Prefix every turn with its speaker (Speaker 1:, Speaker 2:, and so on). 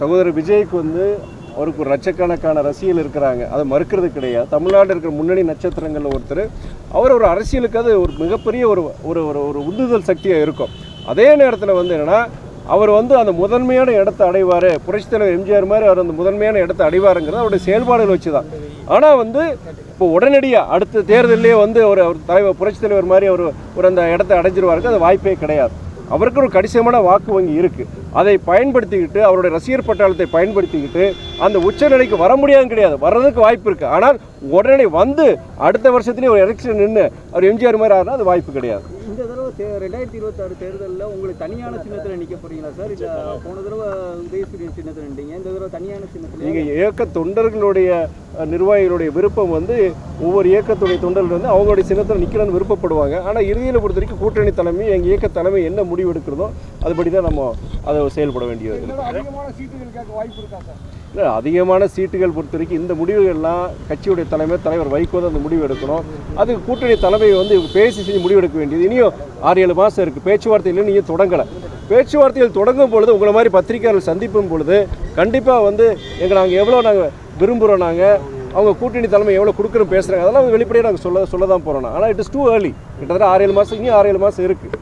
Speaker 1: சகோதரர் விஜய்க்கு வந்து அவருக்கு ஒரு லட்சக்கணக்கான ரசிகர்கள் இருக்கிறாங்க. அதை மறுக்கிறது கிடையாது. தமிழ்நாட்டில் இருக்கிற முன்னணி நட்சத்திரங்களில் ஒருத்தர் அவர் ஒரு அரசியலுக்கு அது ஒரு மிகப்பெரிய ஒரு ஒரு ஒரு ஒரு உந்துதல் சக்தியாக இருக்கும். அதே நேரத்தில் வந்து என்னென்னா அவர் வந்து அந்த முதன்மையான இடத்தை அடைவார். புரட்சித் தலைவர் எம்ஜிஆர் மாதிரி அவர் அந்த முதன்மையான இடத்தை அடைவாருங்கிறது அவருடைய செயல்பாடுகள் வச்சு தான் ஆனால் வந்து இப்போ உடனடியாக அடுத்த தேர்தலிலே வந்து ஒரு அவர் தலைவர் புரட்சித் தலைவர் மாதிரி அவர் ஒரு அந்த இடத்தை அடைஞ்சிருவாருக்கு அது வாய்ப்பே கிடையாது. அவருக்கு ஒரு கடிசமான வாக்கு வங்கி இருக்குது அதை பயன்படுத்திக்கிட்டு அவருடைய ரசிகர் பட்டாளத்தை பயன்படுத்திக்கிட்டு அந்த உச்சநிலைக்கு வர முடியாது கிடையாது. வர்றதுக்கு வாய்ப்பு இருக்குது ஆனால் உடனே வந்து அடுத்த வருஷத்துலேயே ஒரு எலெக்ஷன் நின்று அவர் எம்ஜிஆர் மாதிரி ஆறுனா அது வாய்ப்பு கிடையாது.
Speaker 2: ரெண்டாயிரத்தி இருபத்தாறு தேர்தலில் உங்களுக்கு தனியான சின்னத்தில் நிற்க போறீங்களா சார்? இல்லை போன தடவை உதயசூரியன் சின்னத்தில் நின்றீங்க. இந்த தடவை தனியான சின்னத்தில்.
Speaker 1: நீங்கள் இயக்க தொண்டர்களுடைய நிர்வாகிகளுடைய விருப்பம் வந்து ஒவ்வொரு இயக்கத்துடைய தொண்டர்கள் வந்து அவங்களுடைய சின்னத்தில் நிற்கணும்னு விருப்பப்படுவாங்க. ஆனால் இறுதியில் பொறுத்த வரைக்கும் கூட்டணி தலைமை எங்கள் இயக்க தலைமை என்ன முடிவு எடுக்கிறதோ அதுபடி தான் நம்ம அதை செயல்பட வேண்டியது இல்லை அதிகமான சீட்டுகள் பொறுத்த வரைக்கும் இந்த முடிவுகள்லாம் கட்சியுடைய தலைமை தலைவர் வைகோ அந்த முடிவு எடுக்கணும். அது கூட்டணி தலைமை வந்து பேசி செஞ்சு முடிவு எடுக்க வேண்டியது. இனியும் ஆறு ஏழு மாதம் இருக்குது பேச்சுவார்த்தையில் நீங்கள் தொடங்கலை. பேச்சுவார்த்தைகள் தொடங்கும் பொழுது உங்களை மாதிரி பத்திரிகையாளர் சந்திப்பும் பொழுது கண்டிப்பாக வந்து எங்களை நாங்கள் எவ்வளோ நாங்கள் விரும்புகிறோம் நாங்கள் அவங்க கூட்டணி தலைமை எவ்வளோ கொடுக்குறோம் பேசுகிறாங்க அதெல்லாம் வெளிப்படையாக நாங்கள் சொல்ல சொல்ல தான் போகிறோம் ஆனால் இட் இஸ் டூ ஏர்லி கிட்டத்தட்ட ஆறு ஏழு மாதம் இனியும் ஆறு ஏழு மாதம் இருக்குது